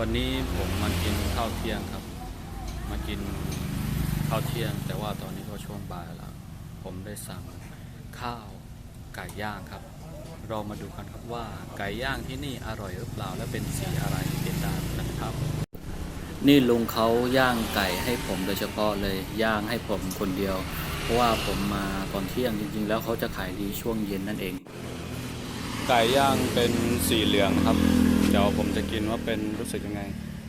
วันนี้ผมมากินข้าวเที่ยงครับ มากินข้าวเที่ยง แต่ว่าตอนนี้ก็ช่วงบ่ายแล้ว ผมได้สั่งข้าวไก่ย่างครับ เรามาดูกันครับว่าไก่ย่างที่นี่อร่อยหรือเปล่าและเป็นสีอะไรติดตามนะครับ นี่ลุงเขาย่างไก่ให้ผมโดยเฉพาะเลยย่างให้ผมคนเดียว เพราะว่าผมมาตอนเที่ยงจริง ๆ แล้วเขาจะขายดีช่วงเย็นนั่นเอง ไก่ย่างเป็นสีเหลืองครับ เดี๋ยวผมจะกินว่าเป็นรู้สึกยังไง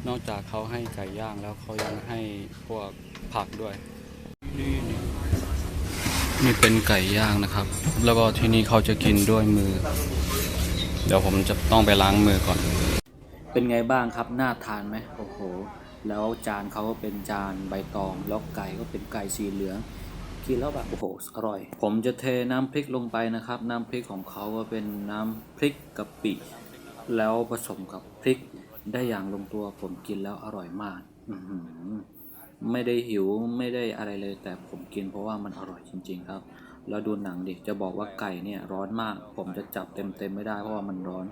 นอกจากเขาให้ไก่ย่างแล้วเขายังให้พวกผักด้วยนี่นี่เป็นไก่ย่างนะครับ แล้วก็ที่นี่เขาจะกินด้วยมือ เดี๋ยวผมจะต้องไปล้างมือก่อน เป็นไงบ้างครับน่าทานไหมโอ้โห แล้วจานเขาก็เป็นจานใบตอง แล้วไก่ก็เป็นไก่สีเหลือง กินแล้วแบบโอ้โหอร่อย ผมจะเทน้ำพริกลงไปนะครับ น้ำพริกของเขาก็เป็นน้ำพริกกะปิ แล้วผสมกับพริกได้อย่างลงตัวผมกินแล้วอร่อยมากไม่ได้หิวไม่ได้อะไรเลย แต่ผมกินเพราะว่ามันอร่อยจริง ๆ ครับ แล้วดูหนังดิจะบอกว่าไก่เนี่ยร้อนมาก ผมจะจับเต็มๆไม่ได้เพราะว่ามันร้อน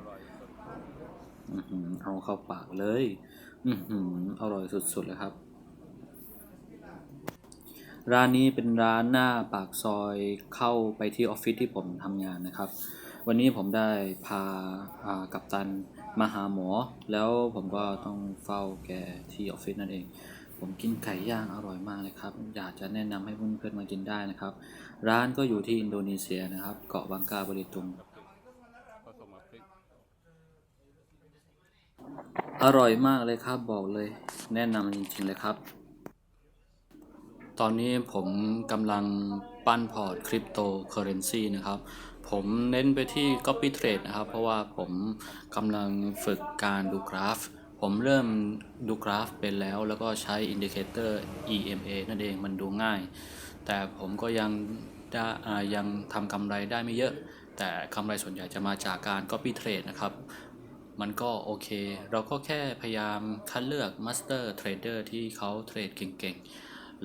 อือหือเอาเข้าปากเลย อืออร่อยสุดๆเลยครับ ร้านนี้เป็นร้านหน้าปากซอยเข้าไปที่ออฟฟิศที่ผมทำงานนะครับ วันนี้ผมได้พาากัปตันมาหาหมอ แล้วผมก็ต้องเฝ้าแกที่ออฟฟิศนั่นเอง ผมกินไก่ย่างอร่อยมากเลยครับ อยากจะแนะนำให้เพื่อนๆมากินได้นะครับ ร้านก็อยู่ที่อินโดนีเซียนะครับ เกาะบังกาบริตุงอร่อยมากเลยครับบอกเลย แนะนำจริงๆเลยครับ ตอนนี้ผมกำลังปั้นพอร์ตคริปโตเคอเรนซีนะครับ ผมเน้นไปที่ Copy Trade นะครับ เพราะว่าผมกำลังฝึกการดูกราฟ ผมเริ่มดูกราฟเป็นแล้ว แล้วก็ใช้อินดิเคเตอร์ EMA นั่นเองมันดูง่าย แต่ผมก็ยังได้ยังทำกำไรได้ไม่เยอะ แต่กำไรส่วนใหญ่จะมาจากการ Copy Trade นะครับมันก็โอเค เราก็แค่พยายามคัดเลือก Master Trader ที่เขาเทรดเก่งๆ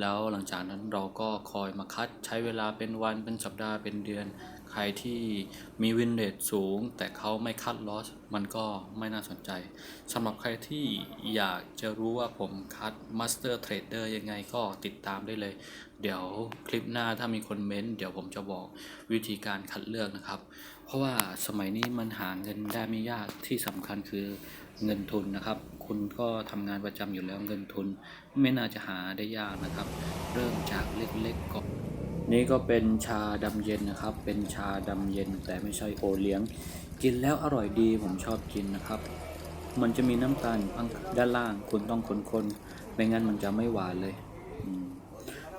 แล้วหลังจากนั้นเราก็คอยมาคัดใช้เวลาเป็นวันเป็นสัปดาห์เป็นเดือน ใครที่มีวินเ a ทสูง แต่เขาไม่คัดลอสมันก็ไม่น่าสนใจสำหรับใครที่อยากจะรู้ว่าผมคัด Master Trader ยังไงก็ติดตามได้เลย เดี๋ยวคลิปหน้าถ้ามีคนเม้นต์เดี๋ยวผมจะบอกวิธีการคัดเลือกนะครับ เพราะว่าสมัยนี้มันหาเงินได้ไม่ยากที่สำคัญคือเงินทุนนะครับ คุณก็ทำงานประจำอยู่แล้วเงินทุน ไม่น่าจะหาได้ยากนะครับ เริ่มจากเล็กๆก่อน นี่ก็เป็นชาดำเย็นนะครับ เป็นชาดำเย็นแต่ไม่ใช่โอเลี้ยง กินแล้วอร่อยดีผมชอบกินนะครับ มันจะมีน้ำตาลข้างด้านล่าง คุณต้องคนๆไม่งั้นมันจะไม่หวานเลย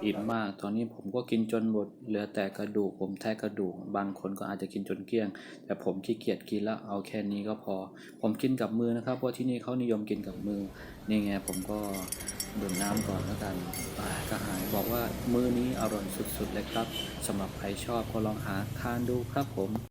อิ่มมาก ตอนนี้ผมก็กินจนหมด เหลือแต่กระดูก ผมแทะกระดูก บางคนก็อาจจะกินจนเกลี้ยง แต่ผมขี้เกียจกินแล้วเอาแค่นี้ก็พอ ผมกินกับมือนะครับ เพราะที่นี่เขานิยมกินกับมือ นี่ไงผมก็ดื่มน้ำก่อนแล้วกันอ่ากระหา บอกว่ามื้อนี้อร่อยสุดๆเลยครับสำหรับใครชอบก็ลองหาทานดูครับผม